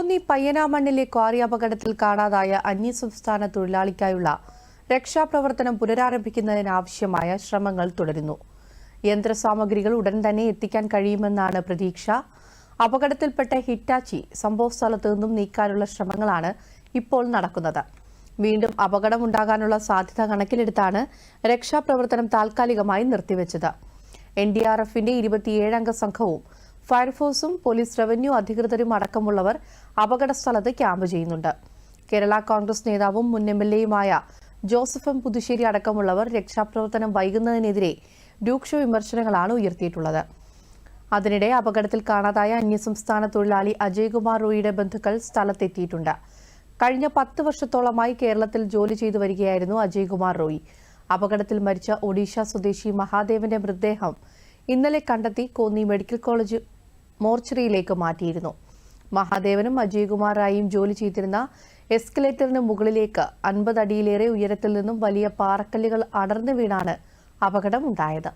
Konni പയ്യനാമണ്ണിലെ quarry അപകടത്തിൽ കാണാതായ അന്യസംസ്ഥാന തൊഴിലാളിക്കായുള്ള രക്ഷാപ്രവർത്തനം പുനരാരംഭിക്കുന്നതിനാവശ്യമായ ശ്രമങ്ങൾ തുടരുന്നു. യന്ത്രസാമഗ്രികൾ ഉടൻ തന്നെ എത്തിക്കാൻ കഴിയുമെന്നാണ് പ്രതീക്ഷ. അപകടത്തിൽപ്പെട്ട ഹിറ്റാച്ചി സംഭവസ്ഥലത്ത് നിന്നും നീക്കാനുള്ള ശ്രമങ്ങളാണ് ഇപ്പോൾ നടക്കുന്നത്. വീണ്ടും അപകടമുണ്ടാകാനുള്ള സാധ്യത കണക്കിലെടുത്താണ് രക്ഷാപ്രവർത്തനം താൽക്കാലികമായി നിർത്തിവെച്ചത്. എൻ ഡി ആർ എഫിന്റെ ഇരുപത്തിയേഴംഗ സംഘവും ഫയർഫോഴ്സും പോലീസ് റവന്യൂ അധികൃതരും അടക്കമുള്ളവർ അപകടസ്ഥലത്ത് ക്യാമ്പ് ചെയ്യുന്നുണ്ട്. കേരള കോൺഗ്രസ് നേതാവും മുൻ എം എൽ എയുമായ ജോസഫ് എം പുതുശ്ശേരി അടക്കമുള്ളവർ രക്ഷാപ്രവർത്തനം വൈകുന്നതിനെതിരെ രൂക്ഷ വിമർശനങ്ങളാണ് ഉയർത്തിയിട്ടുള്ളത്. അതിനിടെ അപകടത്തിൽ കാണാതായ അന്യസംസ്ഥാന തൊഴിലാളി അജയ്കുമാർ റോയിയുടെ ബന്ധുക്കൾ സ്ഥലത്തെത്തിയിട്ടുണ്ട്. കഴിഞ്ഞ പത്ത് വർഷത്തോളമായി കേരളത്തിൽ ജോലി ചെയ്തു വരികയായിരുന്നു അജയ്കുമാർ റോയി. അപകടത്തിൽ മരിച്ച ഒഡീഷ സ്വദേശി മഹാദേവന്റെ മൃതദേഹം ഇന്നലെ കണ്ടെത്തി കോന്നി മെഡിക്കൽ കോളേജ് മോർച്ചറിയിലേക്ക് മാറ്റിയിരുന്നു. മഹാദേവനും അജയ്കുമാറായും ജോലി ചെയ്തിരുന്ന എസ്കലേറ്ററിന് മുകളിലേക്ക് അൻപത് അടിയിലേറെ ഉയരത്തിൽ നിന്നും വലിയ പാറക്കല്ലുകൾ അടർന്നു വീണാണ് അപകടമുണ്ടായത്.